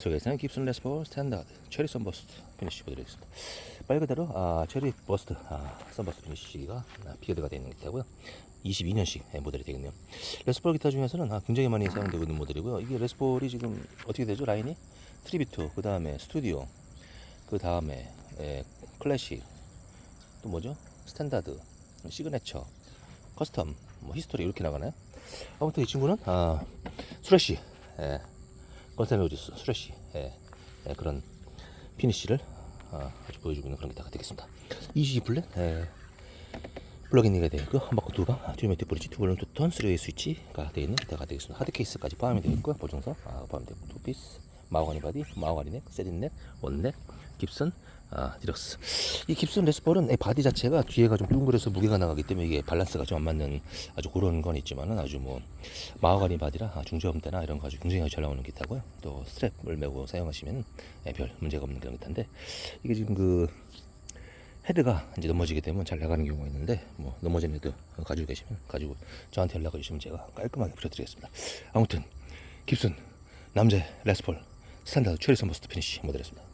속에서는 깁슨 레스포 스탠다드 체리 선버스트 피니쉬 보여드리겠습니다. 말 그대로 아, 체리 버스트 아, 선버스트 피니쉬가 아, 비교대가 되어 있는 기타고요. 22년식 모델이 되겠네요. 레스폴 기타 중에서는 아, 굉장히 많이 사용되고 있는 모델이고요. 이게 레스폴이 지금 어떻게 되죠? 라인이 트리비트, 그 다음에 스튜디오, 그 다음에 클래식, 또 뭐죠? 스탠다드, 시그네처, 커스텀, 뭐 히스토리 이렇게 나가나요? 아무튼 이 친구는 아, 스레시, 예, 건센로지스, 스레시, 예, 예, 그런 피니쉬를 아, 아주 보여주고 있는 그런 기타가 되겠습니다. 22 플랫, 예, 플러그인이 되어 있고 한 바퀴 두 방, 듀메틱 브릿지, 두 볼륨 투톤, 3웨이 스위치가 되어 있는 기타가 되겠습니다. 하드 케이스까지 포함이 되어 있고요. 보정서 아, 포함되어 있고 두 피스, 마호가니 바디, 마호가니 넥, 세린 넥, 원넥, 깁슨, 아, 디럭스. 이 깁슨 레스폴은 이 바디 자체가 뒤에가 좀 둥그려서 무게가 나가기 때문에 이게 밸런스가 좀 안 맞는 아주 그런 건 있지만은 아주 뭐 마호가니 바디라 아, 중저음대나 이런 거 아주 굉장히 잘 나오는 기타고요. 또 스트랩을 메고 사용하시면 예, 별 문제가 없는 그런 기타인데 이게 지금 그 헤드가 이제 넘어지게 되면 잘 나가는 경우가 있는데 뭐 넘어진 헤드 가지고 계시면 가지고 저한테 연락을 주시면 제가 깔끔하게 부셔드리겠습니다. 아무튼 깁슨 남자 레스폴 스탠다드 체리 선버스트 피니쉬 모델이었습니다.